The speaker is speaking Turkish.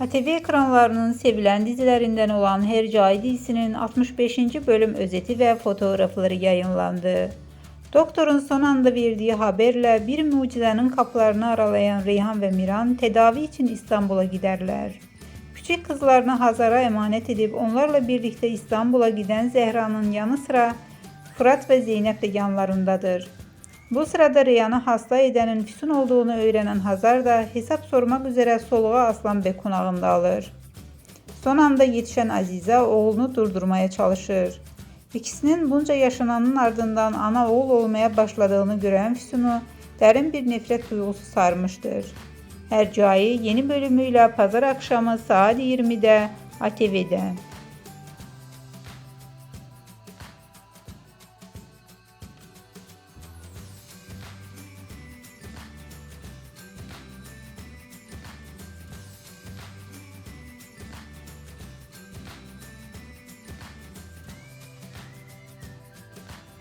ATV ekranlarının sevilen dizilerinden olan Hercai dizisinin 65. bölüm özeti ve fotoğrafları yayınlandı. Doktorun son anda verdiği haberle bir mucizenin kapılarını aralayan Reyhan ve Miran tedavi için İstanbul'a giderler. Küçük kızlarını Hazar'a emanet edip onlarla birlikte İstanbul'a giden Zehra'nın yanı sıra Fırat ve Zeynep de yanlarındadır. Bu sırada Reyhan'ı hasta edenin Füsun olduğunu öğrenen Hazar da hesap sormak üzere soluğa Aslan Bey konağında alır. Son anda yetişen Azize oğlunu durdurmaya çalışır. İkisinin bunca yaşananın ardından ana oğul olmaya başladığını gören Füsun'u derin bir nefret duygusu sarmıştır. Hercai yeni bölümüyle pazar akşamı saat 20'de ATV'de.